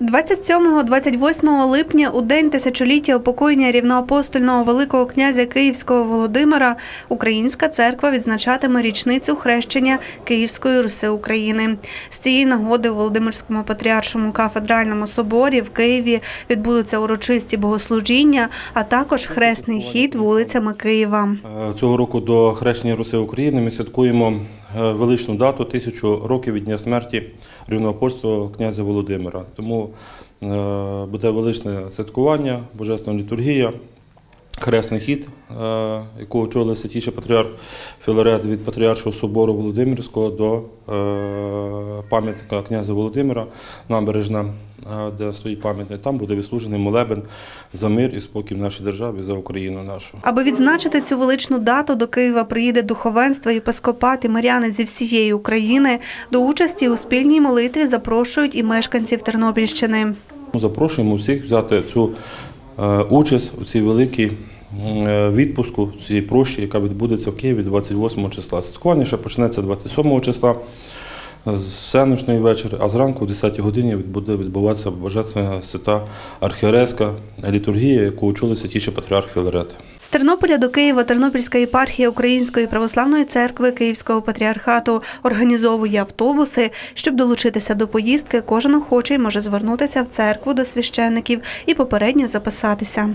27-28 липня у день тисячоліття упокоєння рівноапостольного великого князя Київського Володимира Українська церква відзначатиме річницю хрещення Київської Руси України. З цієї нагоди у Володимирському патріаршому кафедральному соборі в Києві відбудуться урочисті богослужіння, а також хресний хід вулицями Києва. Е, Цього року до хрещення Руси України ми святкуємо величну дату тисячу років від дня смерті рівноапольства князя Володимира. Тому е, буде величне святкування, божественна літургія, хресний хід, е, якого очолив святіший патріарх Філарет від Патріаршого собору Володимирського до е, пам'ятника князя Володимира, набережна, е, де стоїть пам'ятник. Там буде відслужений молебен за мир і спокій в нашій державі, за Україну нашу. Аби відзначити цю величну дату, до Києва приїде духовенство, єпископат і миряни зі всієї України. До участі у спільній молитві запрошують і мешканців Тернопільщини. Запрошуємо всіх взяти цю участь у цій великій відпуску, цій прощі, яка відбудеться в Києві 28 числа. Святкування ще почнеться 27 числа з всеночної вечора, а зранку, о 10 годині, буде відбуватися божественна свята архієрейська літургія, яку очолив святіший патріарх Філарет. З Тернополя до Києва Тернопільська єпархія Української православної церкви Київського патріархату організовує автобуси. Щоб долучитися до поїздки, кожен охочий може звернутися в церкву до священників і попередньо записатися.